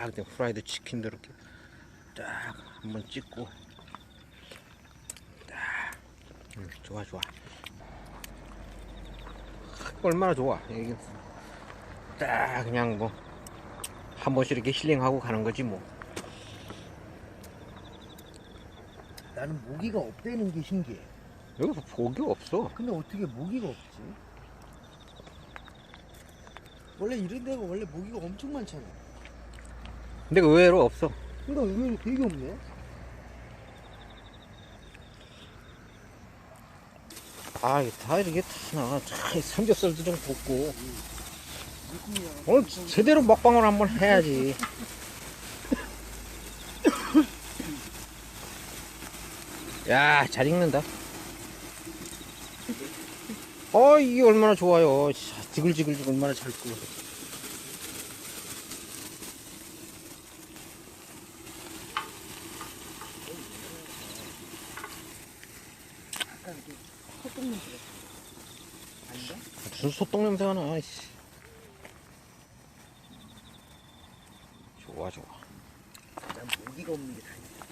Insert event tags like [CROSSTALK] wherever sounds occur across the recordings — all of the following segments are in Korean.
딱 이제 후라이드 치킨도 이렇게 딱 한번 찍고 딱 음, 좋아 좋아 얼마나 좋아 이게 딱 그냥 뭐 한 번씩 이렇게 힐링하고 가는 거지 뭐 나는 모기가 없다는 게 신기해. 여기서 복이 없어 근데 어떻게 모기가 없지? 원래 이런 데가 원래 모기가 엄청 많잖아. 근데 의외로 없어 근데 의외로 되게 없네. 아, 이게 다 이렇게 타나. 참, 삼겹살도 좀 볶고. 오늘 제대로 먹방을 한번 해야지. 야, 잘 익는다. 어, 이게 얼마나 좋아요. 자, 지글지글 얼마나 잘 구워. 약간 이렇게 소금 냄새가. 아닌가? 무슨 소똥 냄새가 나, 이씨. 좋아, 좋아. 난 모기가 없는 게 다행이다.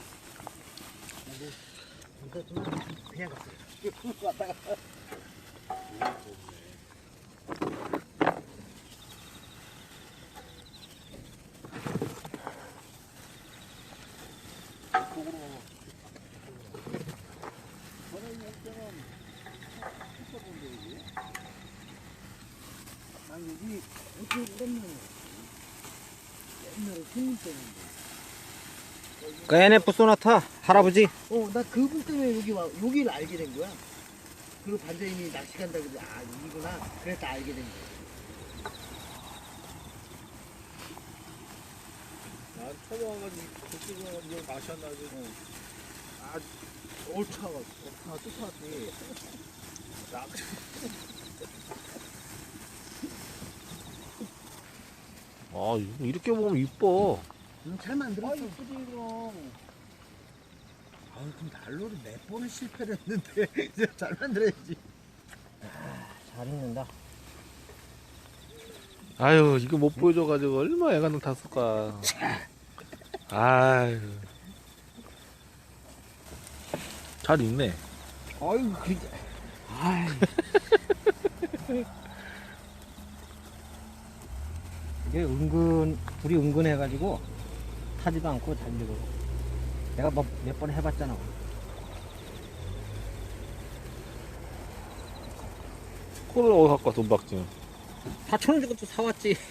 그냥 갔어. 이게 풀고 갔다가. 난 여기 어떻게 오랜만에 옛날에 손님 때문에 그 NF 소나타, 할아버지. 어, 나 그분 때문에 여기 와, 여기를 알게 된 거야. 그리고 반장님이 낚시 간다 그래서 아, 여기구나. 그래서 알게 된 거야. 난 처음 와가지고 그쪽에 와가지고 여기 마셨나지 아 얼차가 다 쫓아왔지. 나 아, 이렇게 보면 이뻐. 응, 잘 만들었어. 아 이쁘지 이거 아, 그럼 난로를 몇 번을 실패를 했는데 [LAUGHS] 이제 잘 만들어야지. 잘 익는다. 아유 이거 못 보여줘가지고 얼마나 애가능 탔을까 아유 잘 있네 아유, 그, 아이. 이게 은근 불이 은근해가지고 타지도 않고 잘 익어. 내가 뭐 몇 번 해봤잖아. 콜을 어디서 갖고 와 돈 박지 4천 원 주고 또 사왔지. [LAUGHS]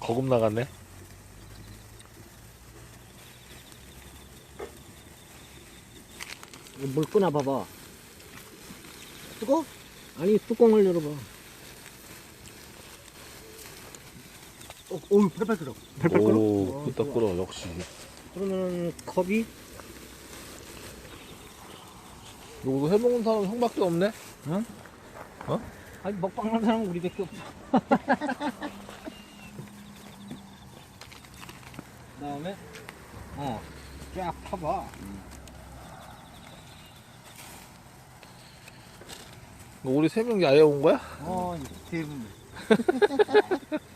거금 나갔네 물 끄나 봐봐. 뜨거? 아니 뚜껑을 열어봐. 어, 어우, 팔팔 끓어. 팔팔 끓어? 오 끄떡 끓어 역시 그러면 컵이 이거 해먹은 사람 형밖에 없네 아니 먹방 하는 사람은 우리밖에 없어. [LAUGHS] 그다음에 어쫙 파봐. 우리 세 명이 아예 온 거야? 어, 대부분. [LAUGHS]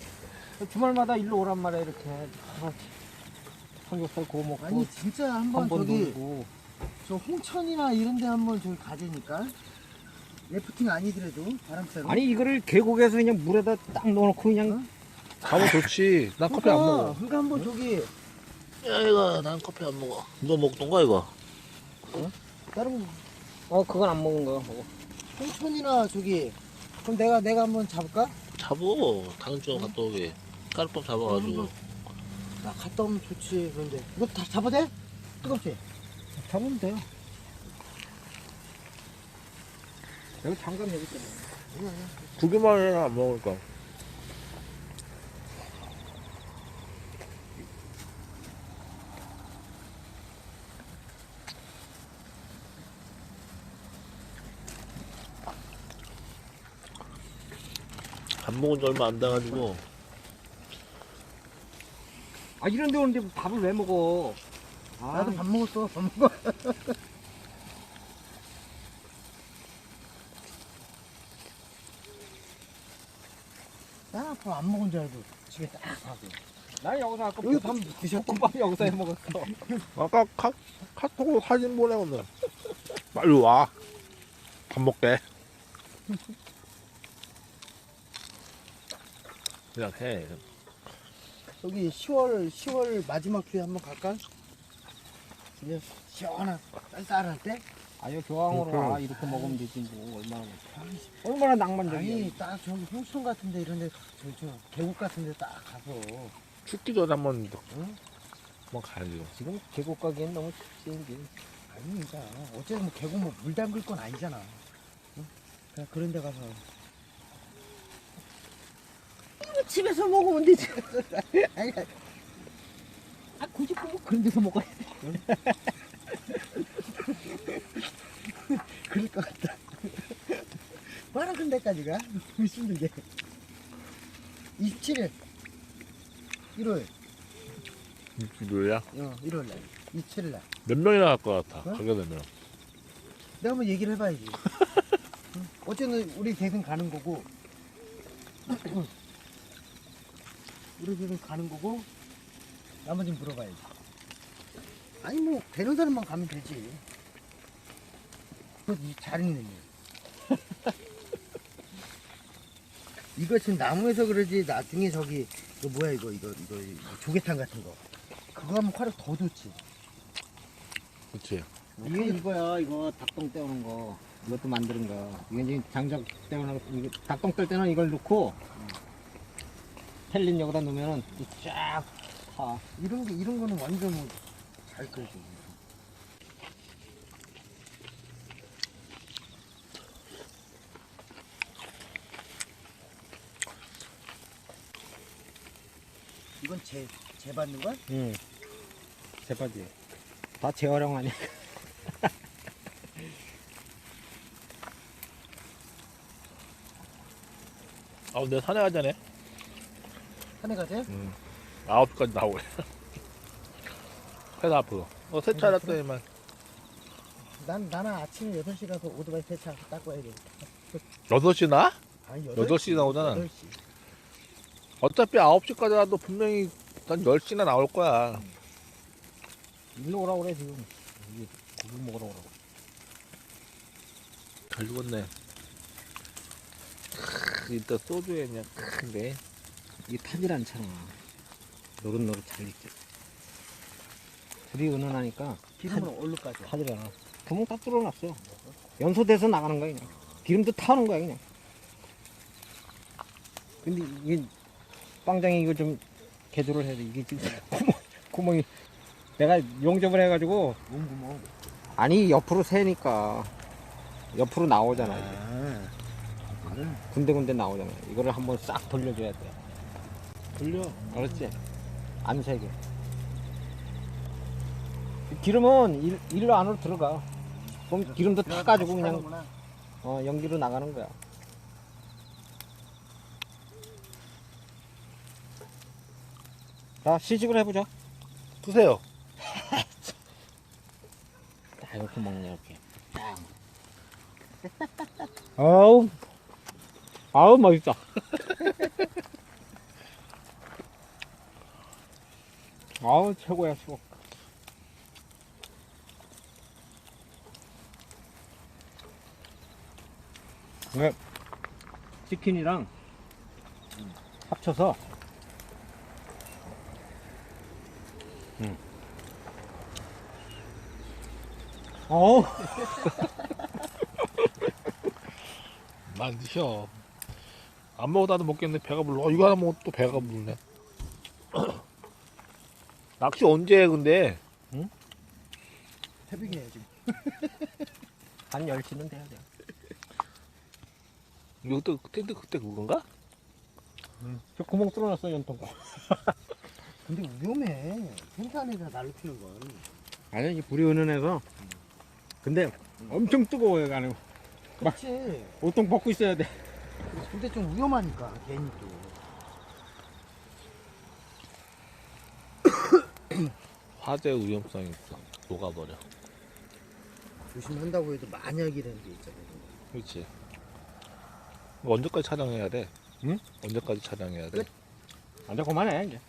주말마다 일로 오란 말이야 이렇게. 삼겹살 구워 먹고 아니, 진짜 한번 한번 저기, 놀고. 저 홍천이나 이런 데 한번 저기 가자니까. 래프팅 아니더라도 바람처럼. 아니 이거를 계곡에서 그냥 물에다 딱 넣어놓고 그냥 가면 좋지 난 커피 안 먹어 그러니까 한번 저기 야 이거 난 커피 안 먹어 너 먹던 거야 이거? 다른 어 그건 안 먹은 거야. 먹어. 홍천이나 저기 그럼 내가 내가 한번 잡을까? 잡어 다른 쪽 갔다 오게 까르밥 잡아가지고 나 갔다 오면 좋지 그런데 이거 다 잡아도 돼? 뜨겁지? 잡으면 돼요. 여기 장갑 여기 있잖아. 두 개만 해라 안 먹을까 안 먹은 지 얼마 안 돼가지고 아 이런 데 오는데 밥을 왜 먹어? 아, 나도 밥 먹었어 밥 먹어 [LAUGHS] 나 아빠 안 먹은 줄 알고 집에 딱 가고. 난 여기서 아까 여기 밥 드셨고. 볶음밥 여기서 해 먹었어. [LAUGHS] 아까 카, 카톡으로 사진 보내거든. 빨리 와. 밥 먹게. [LAUGHS] 그냥 해. 여기 10월 10월 마지막 주에 한번 갈까? 그냥 시원한 쌀쌀할 때? 아유 교황으로. 와 이렇게 먹으면 되지 뭐 얼마나 얼마나 낭만적이야. 아니 딱 저기 홍천 같은데 이런데 저, 저 계곡 같은데 딱 가서 춥기 전에 한번 응? 한번 가야지. 지금 계곡 가기엔 너무 춥지 이제. 아닙니다. 어쨌든 뭐 계곡 뭐 물 담글 건 아니잖아. 응? 그냥 그런 데 가서 집에서 먹으면 되지. 아니, 아니. 아 굳이 뭐 그런 데서 먹어야 돼. 그럴 것 같다. 뭐하러 그런 데까지 가? 힘들게. 27일 1월 뭐야? 어 1월 날 27일 날 몇 명이나 갈 것 같아. 응? 가게 되면. 내가 한번 얘기를 해봐야지. 응? 어쨌든 우리 대선 가는 거고, 우리 대선 가는 거고, 나머지는 물어봐야지. 아니 뭐 되는 사람만 가면 되지. 그잘 있는 일. 이거 지금 나무에서 그러지 나중에 저기 이거 뭐야 이거 이거 이거, 이거 조개탕 같은 거 그거 하면 화력 더 좋지. 그치. 이게 이거야 이거 닭똥 떼우는 거 이것도 만드는 거 이게 장작 떼우는 거 이게 닭똥 뗄 때는 이걸 넣고 텔린 여기다 놓으면은 쫙 파. 이런 게 이런 거는 완전 뭐잘 끌지. 이건 재, 재 받는 거야? 응. 재빠지. 다 재활용 아니야. [LAUGHS] 아, 내가 산에 가자네. 산에 가재? 응. 아홉 시까지 나오래. 회사 앞으로. 어, 세차 했더니만. 난, 나는 아침에 6시 가서 오토바이 세차 닦고 와야 돼. 여섯 시나? 아니, 여덟 시 나오잖아. 8시. 어차피 아홉 시까지 와도 분명히 난 10시나 나올 거야. 일로 오라 그래 지금. 여기 고기 먹으러 오라고. 잘 죽었네. 크, 이따 소주에 그냥 큰데. 이게 타질 않잖아. 노릇노릇 잘 익지. 불이 은은하니까 기름은 얼로 까져? 타질 않아. 구멍 다 뚫어놨어. 연소돼서 나가는 거야 그냥. 기름도 타는 거야 그냥. 근데 이게 빵장이 이거 좀 개조를 해야 돼. 이게 지금 [LAUGHS] 구멍, 구멍이 내가 용접을 해가지고 뭔 구멍? 아니 옆으로 새니까 옆으로 나오잖아. 이게. 아? 군데군데 나오잖아. 이거를 한번 싹 돌려줘야 돼. 돌려. 알았지? 안 새게. 기름은 일, 일로 안으로 들어가. 그럼 기름도 타가지고 그냥 하는구나. 어, 연기로 나가는 거야. 자, 시식을 해보자. 드세요. [LAUGHS] 자, 이렇게 먹냐, 이렇게. [LAUGHS] 아우, 아우, 맛있다. [LAUGHS] 아우, 최고야, 최고. 네. 치킨이랑 합쳐서 음. 어우 [LAUGHS] 만 드셔. 안 먹어도 먹겠는데 배가 불러. 어, 이거 하나 먹어도 또 배가 부르네. 낚시 언제 해, 근데? 새벽에 해야지. [LAUGHS] 한 10시는 돼야 돼 이거 그때, 그때, 그때 그건가? 저 구멍 뚫어놨어 연통 [LAUGHS] 근데 위험해. 생산에다 날로 피는 건. 아니 이 불이 은은해서 근데 엄청 뜨거워요 가는 그렇지. 옷통 벗고 있어야 돼 근데 좀 위험하니까, 괜히 또. [CLEARS THROAT] 화재 위험성이 있어. 녹아버려. 조심한다고 해도 만약이라는 게 있잖아요. 그렇지. 뭐 언제까지 촬영해야 돼? 언제까지 촬영해야 돼? 앉아 그만해 이제